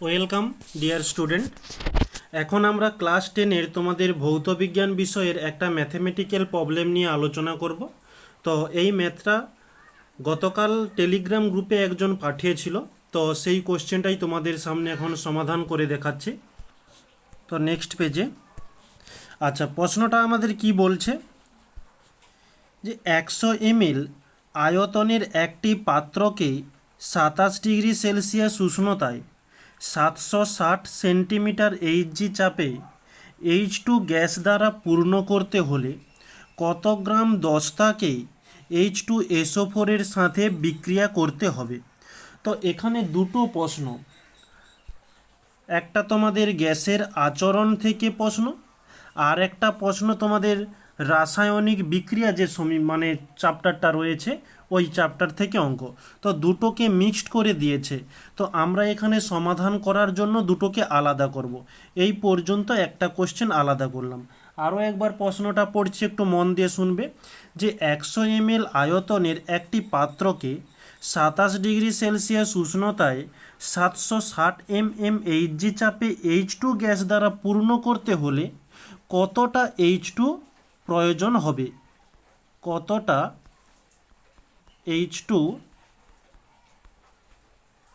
Welcome, dear student. এখন আমরা class টেনের তোমাদের ভৌতবিজ্ঞান বিষয়ের একটা ম্যাথমেটিক্যাল প্রবলেম নিয়ে আলোচনা করব। তো এই ম্যাথটা গতকাল টেলিগ্রাম গ্রুপে একজন পাঠিয়েছিল। তো সেই কোশ্চেনটাই তোমাদের সামনে এখন সমাধান করে দেখাচ্ছি। তো নেক্সট পেজে। আচ্ছা প্রশ্নটা আমাদের কি বলছে? যে একশো এমএল আয়তনের একটি পাত্রকে সাতাশ ডিগ্রি সেলসিয়াস উষ্ণতায় সাতশো ষাট সেন্টিমিটার এইচজি চাপে এইচ টু গ্যাস দ্বারা পূর্ণ করতে হলে কত গ্রাম দস্তাকে এইচ টু এসও ফোরের সাথে বিক্রিয়া করতে হবে? তো এখানে দুটো প্রশ্ন। একটা তোমাদের গ্যাসের আচরণ থেকে প্রশ্ন, আর একটা প্রশ্ন তোমাদের রাসায়নিক বিক্রিয়া যে সমী মানে চ্যাপ্টারটা রয়েছে ওই চ্যাপ্টার থেকে অঙ্ক। তো দুটোকে মিক্সড করে দিয়েছে। তো আমরা এখানে সমাধান করার জন্য দুটোকে আলাদা করব। এই পর্যন্ত একটা কোশ্চেন আলাদা করলাম। আরও একবার প্রশ্নটা পড়ছি, একটু মন দিয়ে শুনবে। যে একশো এমএল আয়তনের একটি পাত্রকে সাতাশ ডিগ্রি সেলসিয়াস উষ্ণতায় সাতশো ষাট এম এম এইচজি চাপে এইচ টু গ্যাস দ্বারা পূর্ণ করতে হলে কতটা এইচ টু প্রয়োজন হবে? কতটা এইচ টু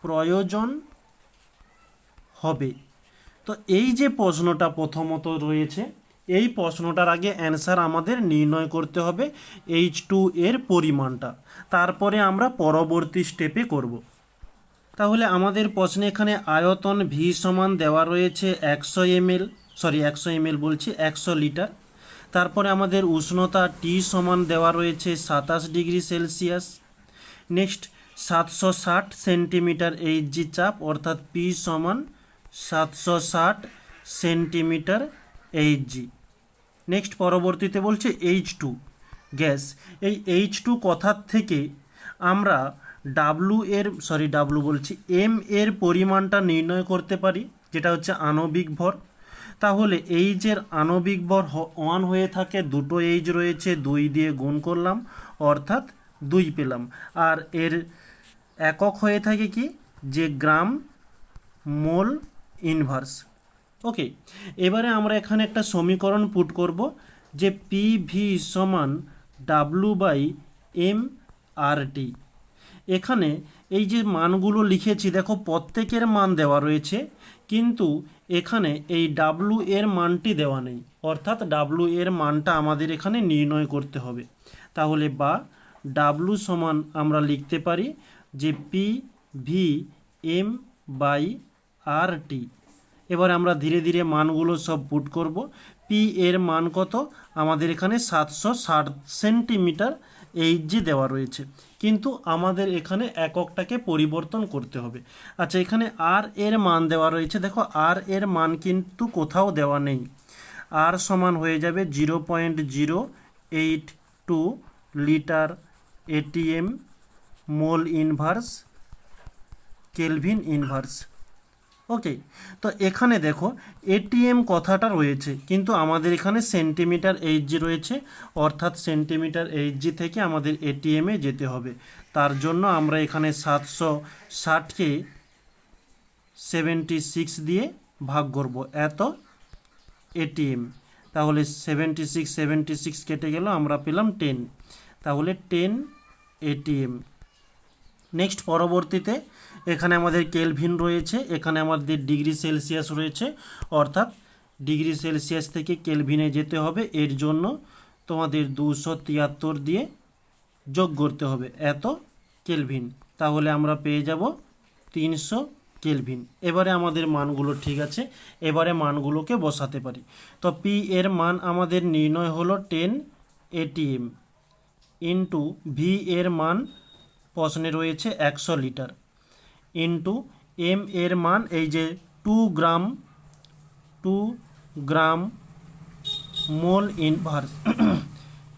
প্রয়োজন হবে। তো এই যে প্রশ্নটা প্রথমত রয়েছে, এই প্রশ্নটার আগে অ্যান্সার আমাদের নির্ণয় করতে হবে এইচ টু এর পরিমাণটা। তারপরে আমরা পরবর্তী স্টেপে করব। তাহলে আমাদের প্রশ্নে এখানে আয়তন ভি সমান দেওয়া রয়েছে একশো এমএল সরি একশো এমএল বলছি, একশো লিটার তারপরে আমাদের উষ্ণতা টি সমান দেওয়া রয়েছে সাতাশ ডিগ্রি সেলসিয়াস। নেক্সট সাতশো ষাট সেন্টিমিটার এইচজি চাপ, অর্থাৎ পি সমান সাতশো ষাট সেন্টিমিটার এইচজি নেক্সট পরবর্তীতে বলছে এইচ টু গ্যাস, এই এইচ টু কথার থেকে আমরা ডাব্লু এর সরি ডাব্লু বলছি এম এর পরিমাণটা নির্ণয় করতে পারি, যেটা হচ্ছে আণবিক ভর। তাহলে এইচের আণবিক ভর ওয়ান হয়ে থাকে, দুটো এইচ রয়েছে, দুই দিয়ে গুণ করলাম, অর্থাৎ দুই পেলাম। আর এর একক হয়ে থাকে কি? যে গ্রাম, মোল, ইনভার্স। ওকে, এবারে আমরা এখানে একটা সমীকরণ পুট করব যে পি ভি সমান W by M R T এখানে এই যে মানগুলো লিখেছি, দেখো প্রত্যেকের মান দেওয়া রয়েছে, কিন্তু এখানে এই ডাব্লু এর মানটি দেওয়া নেই। অর্থাৎ ডাব্লু এর মানটা আমাদের এখানে নির্ণয় করতে হবে। তাহলে বা ডাব্লু সমান আমরা লিখতে পারি যে P V M by R T এবার আমরা ধীরে ধীরে মানগুলো সব পুট করব। পি এর মান কত? আমাদের এখানে সাতশো ষাট সেন্টিমিটার এইচজি দেওয়া রয়েছে। কিন্তু আমাদের এখানে এককটাকে পরিবর্তন করতে হবে। আচ্ছা এখানে আর এর মান দেওয়া রয়েছে। দেখো আর এর মান কিন্তু কোথাও দেওয়া নেই। আর সমান হয়ে যাবে zero point zero eight two litre ATM mole inverse kelvin inverse okay তো এখানে দেখো এটিএম কথাটা রয়েছে, কিন্তু আমাদের এখানে সেন্টিমিটার এইচজি রয়েছে, অর্থাৎ সেন্টিমিটার এইচজি থেকে আমাদের এটিএমে যেতে হবে। তার জন্য আমরা এখানে সাতশো ষাটকে সেভেন্টি সিক্স দিয়ে ভাগ করব, এত এটিএম তাহলে সেভেন্টি সিক্স সেভেন্টি সিক্স কেটে গেল, আমরা পেলাম টেন তাহলে টেন এটিএম। নেক্সট পরবর্তীতে এখানে আমাদের কেলভিন রয়েছে, এখানে আমাদের ডিগ্রি সেলসিয়াস রয়েছে, অর্থাৎ ডিগ্রি সেলসিয়াস থেকে কেলভিনে যেতে হবে, এর জন্য তোমাদের দুশো তিয়াত্তর দিয়ে যোগ করতে হবে, এত কেলভিন তাহলে আমরা পেয়ে যাব তিনশো কেলভিন এবারে আমাদের মানগুলো ঠিক আছে, এবারে মানগুলোকে বসাতে পারি। তো পি এর মান আমাদের নির্ণয় হলো টেন এটিএম ইন্টু ভি এর মান প্রশ্নে রয়েছে একশো লিটার। ইন্টু এম এর মান এই যে two gram two gram mole inverse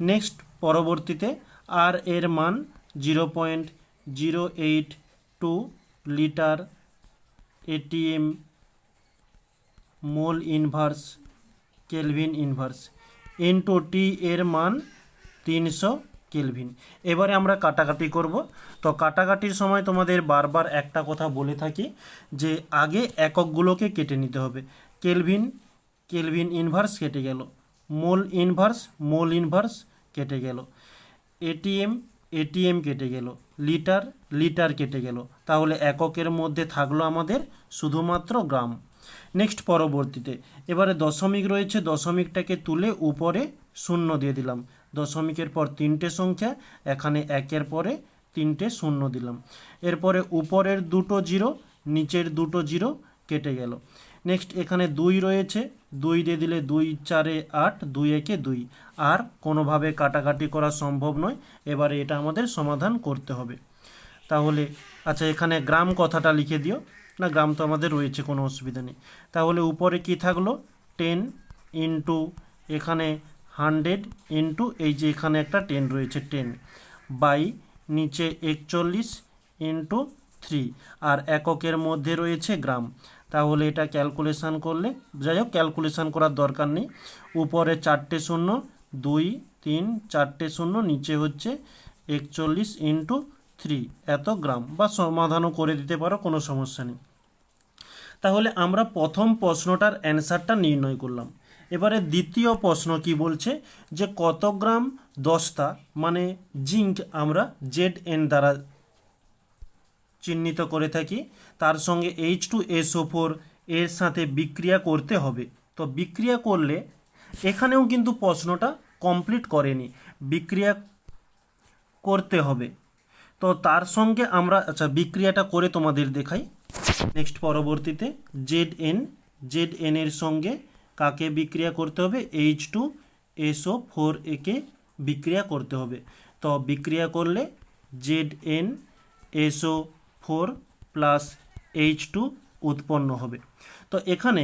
next পরবর্তীতে আর এর মান zero point zero eight two litre ATM mole inverse kelvin inverse into T এর মান তিনশো কেলভিন। এবারে আমরা কাটাকাটি করব। তো কাটাকাটির সময় তোমাদের বারবার একটা কথা বলে থাকি যে আগে এককগুলোকে কেটে নিতে হবে। কেলভিন কেলভিন ইনভার্স কেটে গেল। মোল ইনভার্স মোল ইনভার্স কেটে গেল। এটিএম এটিএম কেটে গেল। লিটার লিটার কেটে গেল। তাহলে এককের মধ্যে থাকল আমাদের শুধুমাত্র গ্রাম। নেক্সট পরবর্তীতে। এবারে দশমিক রয়েছে, দশমিকটাকে তুলে উপরে শূন্য দিয়ে দিলাম। দশমিকের পর তিনটে সংখ্যা, এখানে একের পরে তিনটে শূন্য দিলাম। এরপরে উপরের দুটো জিরো, নিচের দুটো জিরো কেটে গেল। নেক্সট এখানে দুই রয়েছে। দুই দিয়ে দিলে দুই চারে আট, দুই একে দুই। আর কোনোভাবে কাটাকাটি করা সম্ভব নয়। এবারে এটা আমাদের সমাধান করতে হবে। তাহলে আচ্ছা এখানে গ্রাম কথাটা লিখে দিও। না, গ্রাম তো আমাদের রয়েছে, কোনো অসুবিধা নেই। তাহলে উপরে কি থাকল? টেন ইন্টু, এখানে হান্ড্রেড ইন্টু এই যে এখানে একটা টেন রয়েছে, টেন। বাই নিচে একচল্লিশ ইন্টু থ্রি। আর এককের মধ্যে রয়েছে গ্রাম। তাহলে এটা ক্যালকুলেশন করলে, যাই হোক, ক্যালকুলেশন করার দরকার নেই। উপরে চারটে শূন্য, দুই, তিন, চারটে শূন্য, নিচে হচ্ছে একচল্লিশ ইন্টু থ্রি। এত গ্রাম। বা সমাধানও করে দিতে পারো, কোনো সমস্যা নেই। তাহলে আমরা প্রথম প্রশ্নটার অ্যান্সারটা নির্ণয় করলাম। এবারে দ্বিতীয় প্রশ্ন কি বলছে? যে কত গ্রাম দস্তা মানে জিঙ্ক আমরা জেড এন দ্বারা চিহ্নিত করে থাকি, তার সঙ্গে এইচ টু এসও ফোর এর সাথে বিক্রিয়া করতে হবে। তো বিক্রিয়া করলে এখানেও কিন্তু প্রশ্নটা কমপ্লিট করেনি। বিক্রিয়া করতে হবে। তো তার সঙ্গে আমরা আচ্ছা বিক্রিয়াটা করে তোমাদের দেখাই। নেক্সট পরবর্তীতে জেড এন জেড এন এর সঙ্গে কাকে বিক্রিয়া করতে হবে? এইচ টু এসও ফোর একে বিক্রিয়া করতে হবে। তো বিক্রিয়া করলে Z N SO four plus H two উৎপন্ন হবে। তো এখানে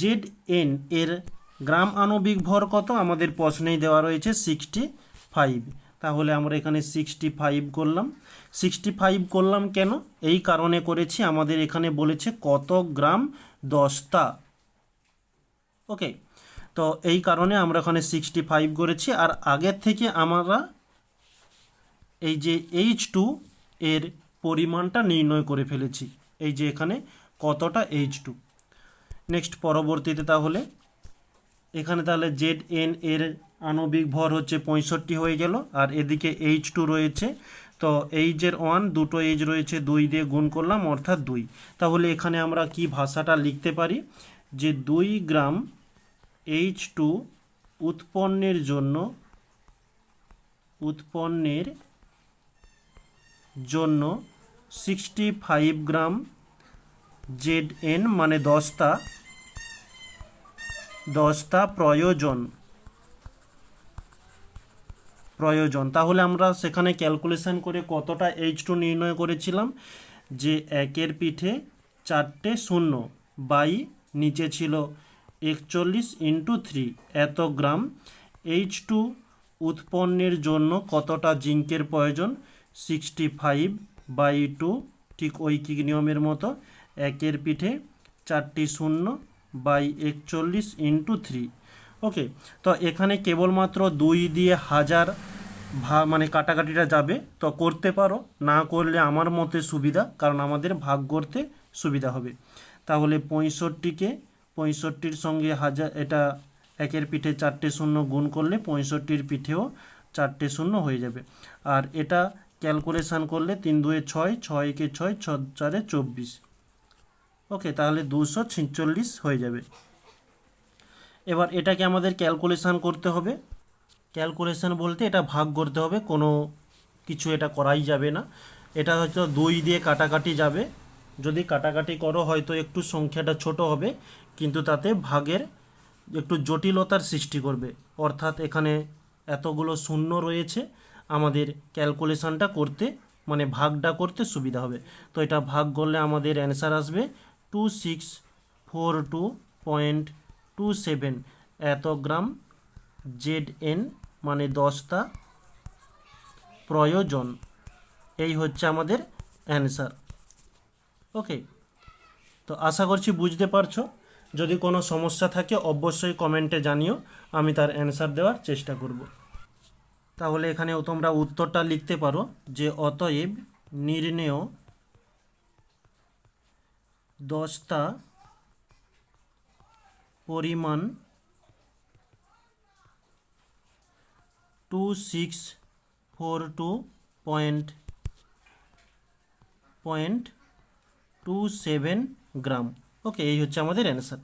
জেড এন এর গ্রাম আণবিক ভর কত? আমাদের প্রশ্নেই দেওয়া রয়েছে সিক্সটি ফাইভ তাহলে আমরা এখানে সিক্সটি ফাইভ করলাম। সিক্সটি ফাইভ করলাম কেন? এই কারণে করেছি, আমাদের এখানে বলেছে কত গ্রাম দশটা? ওকে তো এই কারণে আমরা এখানে সিক্সটি ফাইভ করেছি। আর আগের থেকে আমরা এই যে এইচ টু এর পরিমাণটা নির্ণয় করে ফেলেছি। এই যে এখানে কতটা এইচ টু নেক্সট পরবর্তীতে তাহলে এখানে তাহলে জেড এন এর আণবিক ভর হচ্ছে পঁয়ষট্টি হয়ে গেল। আর এদিকে এইচ টু রয়েছে। তো এইচের ওয়ান, দুটো এইচ রয়েছে, দুই দিয়ে গুণ করলাম, অর্থাৎ দুই। তাহলে এখানে আমরা কি ভাষাটা লিখতে পারি? যে দুই গ্রাম এইচ টু উৎপন্নের জন্য উৎপন্নের জন্য sixty five gram Z N মানে দশটা দশটা প্রয়োজন। প্রয়োজন। তাহলে আমরা সেখানে ক্যালকুলেশন করে কতটা এইচ টু নির্ণয় করেছিলাম? যে একের পিঠে চারটে শূন্য বাই নিচে ছিল একচল্লিশ ইন্টু থ্রি এত গ্রাম। এইচ টু উৎপন্নের জন্য কতটা জিঙ্কের প্রয়োজন? সিক্সটি ফাইভ বাই টু ঠিক ঐকিক নিয়মের মতো? একের পিঠে চারটি শূন্য বাই একচল্লিশ ইন্টু থ্রি ওকে, তো এখানে কেবলমাত্র দুই দিয়ে হাজার ভা মানে কাটাকাটিটা যাবে। তো করতে পারো, না করলে আমার মতে সুবিধা, কারণ আমাদের ভাগ করতে সুবিধা হবে। তাহলে পঁয়ষট্টিকে, পঁয়ষট্টির সঙ্গে হাজার, এটা একের পিঠে চারটে শূন্য গুণ করলে পঁয়ষট্টির পিঠেও চারটে শূন্য হয়ে যাবে। আর এটা ক্যালকুলেশান করলে তিন দুয়ে ছয় ছয় একে ছয়, ছ চারে চব্বিশ। ওকে, তাহলে দুশো ছিচল্লিশ হয়ে যাবে। এবার এটাকে আমাদের ক্যালকুলেশান করতে হবে। ক্যালকুলেশান বলতে এটা ভাগ করতে হবে, কোনো কিছু এটা করাই যাবে না। এটা হয়তো দুই দিয়ে কাটাকাটি যাবে। যদি কাটাকাটি করো, হয়তো একটু সংখ্যাটা ছোট হবে, কিন্তু তাতে ভাগের একটু জটিলতার সৃষ্টি করবে। অর্থাৎ এখানে এতগুলো শূন্য রয়েছে, আমাদের ক্যালকুলেশানটা করতে মানে ভাগটা করতে সুবিধা হবে। তো এটা ভাগ করলে আমাদের অ্যান্সার আসবে two six four two point two seven. এত গ্রাম জেড এন মানে দশটা প্রয়োজন। এই হচ্ছে আমাদের অ্যান্সার। ওকে তো আশা করছি বুঝতে পারছ। যদি কোনো সমস্যা থাকে, অবশ্যই কমেন্টে জানিও। আমি তার অ্যান্সার দেওয়ার চেষ্টা করব। তাহলে এখানেও তোমরা উত্তরটা লিখতে পারো যে, অতএব নির্ণেয় দশটা পরিমাণ two six four two point point two seven gram okay এই হচ্ছে আমাদের অ্যান্সার